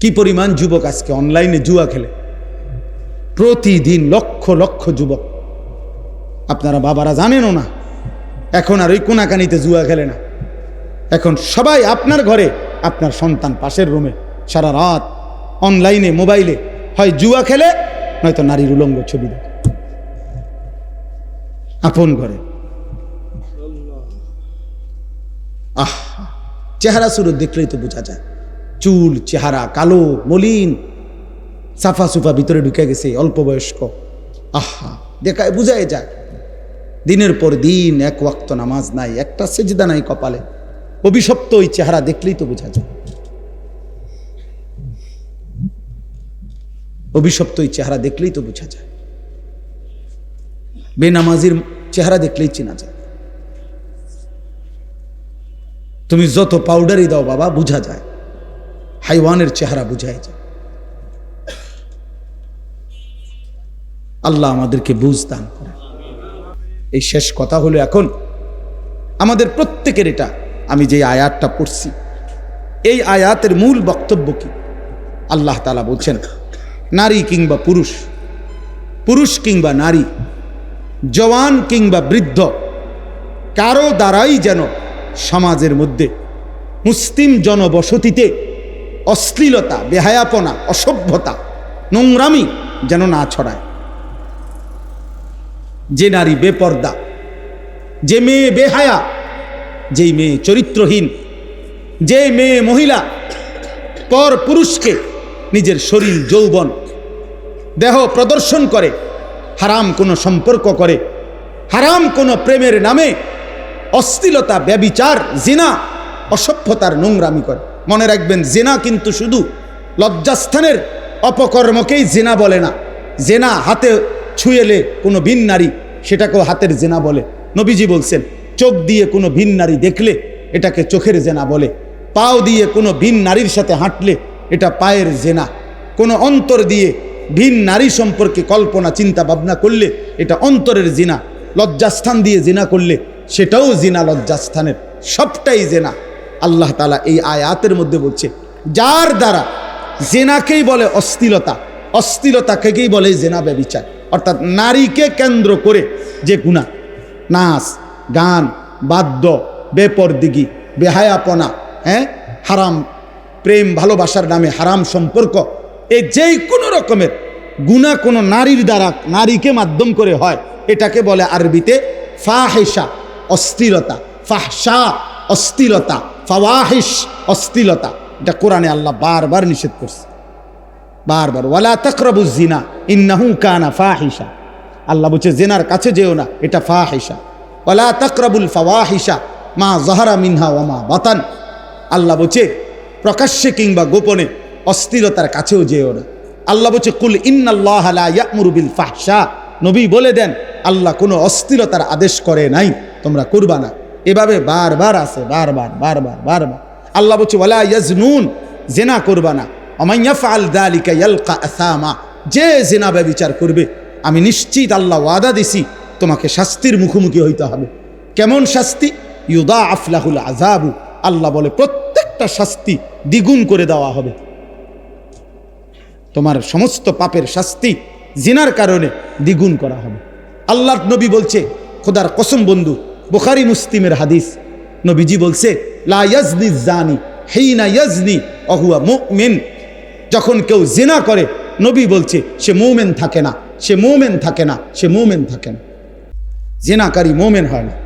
কি পরিমাণ যুবক আজকে অনলাইনে জুয়া খেলে? প্রতিদিন লক্ষ লক্ষ যুবক। আপনারা বাবারা জানেনও না, এখন আর ওই কোনাকানিতে জুয়া খেলে না। এখন সবাই আপনার ঘরে, আপনার সন্তান পাশের রুমে, সারা রাত অনলাইনে মোবাইলে হয় জুয়া খেলে, নয়তো নারীর উলঙ্গ ছবি দেখে। আপন ঘরে। আহ, চেহারা শুরু দেখলেই তো বোঝা যায়। চুল, চেহারা কালো, মলিন। সাফা সুফা ভিতরে ঢুকে গেছে, অল্প বয়স্ক। আহা, দেখায় বুঝাই যায় দিনের পর দিন এক ওয়াক্ত নামাজ নাই, একটা সেজদা নাই কপালে। অভিশপ্ত ওই চেহারা দেখলেই তো বোঝা যায়। অভিশপ্ত ওই চেহারা দেখলেই তো বোঝা যায়। বেনামাজির চেহারা দেখলেই চেনা যায়। তুমি যত পাউডারই দাও বাবা, বোঝা যায়। হাইওয়ানের চেহারা বুঝাই যায় আল্লাহ আমাদেরকে বুঝ দান এই শেষ কথা হলো এখন আমাদের প্রত্যেকের এটা। আমি যে আয়াতটা পড়ছি, এই আয়াতের মূল বক্তব্য কি? আল্লাহ তালা বলছেন, নারী কিংবা পুরুষ পুরুষ কিংবা নারী, জওয়ান কিংবা বৃদ্ধ, কারও দ্বারাই যেন সমাজের মধ্যে মুসলিম জনবসতিতে অশ্লীলতা, বেহায়াপনা, অসভ্যতা, নোংরামি যেন না ছড়ায়। যে নারী বেপর্দা, যে মেয়ে বেহায়া, যেই মেয়ে চরিত্রহীন, যে মেয়ে মহিলা, পর পুরুষকে নিজের শরীর যৌবন, দেহ প্রদর্শন করে, হারাম কোনো সম্পর্ক করে, হারাম কোনো প্রেমের নামে অশ্লীলতা, ব্যবিচার, জিনা, অসভ্যতার নোংরামি করে। মনে রাখবেন, জেনা কিন্তু শুধু লজ্জাস্থানের অপকর্মকেই জেনা বলে না। জেনা হাতে ছুঁয়েলে কোনো ভিন নারী সেটাকেও হাতের জেনা বলে। নবীজি বলছেন, চোখ দিয়ে কোনো ভিন নারী দেখলে এটাকে চোখের জেনা বলে। পাও দিয়ে কোনো ভিন নারীর সাথে হাঁটলে এটা পায়ের জেনা। কোনো অন্তর দিয়ে ভিন নারী সম্পর্কে কল্পনা, চিন্তা, ভাবনা করলে এটা অন্তরের জিনা। লজ্জাস্থান দিয়ে জিনা করলে সেটাও জিনা, লজ্জাস্থানের সবটাই জেনা। আল্লাহ তালা এই আয়াতের মধ্যে বলছে, যার দ্বারা জেনাকেই বলে অস্থিলতা অস্থিলতাকেই বলে জেনা ব্যবিচার। অর্থাৎ নারীকে কেন্দ্র করে যে গুণা, নাচ, গান, বাদ্য, বেপরদিগি, বেহায়াপনা হ্যাঁ হারাম, প্রেম, ভালোবাসার নামে হারাম সম্পর্ক, এ যেই কোনো রকমের গুণা কোনো নারীর দ্বারা নারীকে মাধ্যম করে হয়, এটাকে বলে আরবিতে ফাহেসা অস্থিরতা ফাহসা অস্থিরতা ফাওয়াহিস অস্থিলতা এটা কোরআনে আল্লাহ বারবার নিষেধ করছে। বারবার। ওয়ালা তকরবু জিনা ইন্নাহু কানা ফাহিসা আল্লাহ বলছে, জেনার কাছে যেও না, এটা ফাহিসা ওয়ালা তকরবুল ফাওয়াহিসা মা জহারা মিনহা ওয়ামা বাতান। আল্লাহ বলছে, প্রকাশ্যে কিংবা গোপনে অস্থিরতার কাছেও যেও না। আল্লাহ বলছে, কুল ইন্নাল্লাহ লা ইয়ামুরু বিল ফাহশা। নবী বলে দেন, আল্লাহ কোনো অস্থিরতার আদেশ করে নাই, তোমরা করবা না। এভাবে বারবার আছে, বারবার বারবার বারবার। আল্লাহ বলছে, ওয়ালা ইয়াজনুন, জেনা করবা না। অমাইয়াফাল দালিকা ইয়ালকা আসামা। যে জেনা ব্যবিচার করবে, আমি নিশ্চিত আল্লাহ ওয়াদা দিছি, তোমাকে শাস্তির মুখোমুখি হইতে হবে। কেমন শাস্তি? ইউদা আফলাহুল আজাবু আল্লাহ বলে, প্রত্যেকটা শাস্তি দ্বিগুণ করে দেওয়া হবে। তোমার সমস্ত পাপের শাস্তি জিনার কারণে দ্বিগুণ করা হবে। আল্লাহর নবী বলছে, খোদার কসম বন্ধু বুখারি মুসলিমের হাদিস। নবীজি বলছে, লা ইয়াজনি জানি হেইনা ইয়াজনি অহুয়া মুমিন। যখন কেউ জেনা করে, নবী বলছে, সে মোমেন থাকে না, সে মোমেন থাকে না, সে মোমেন থাকে না। জেনাকারী মোমেন হয় না।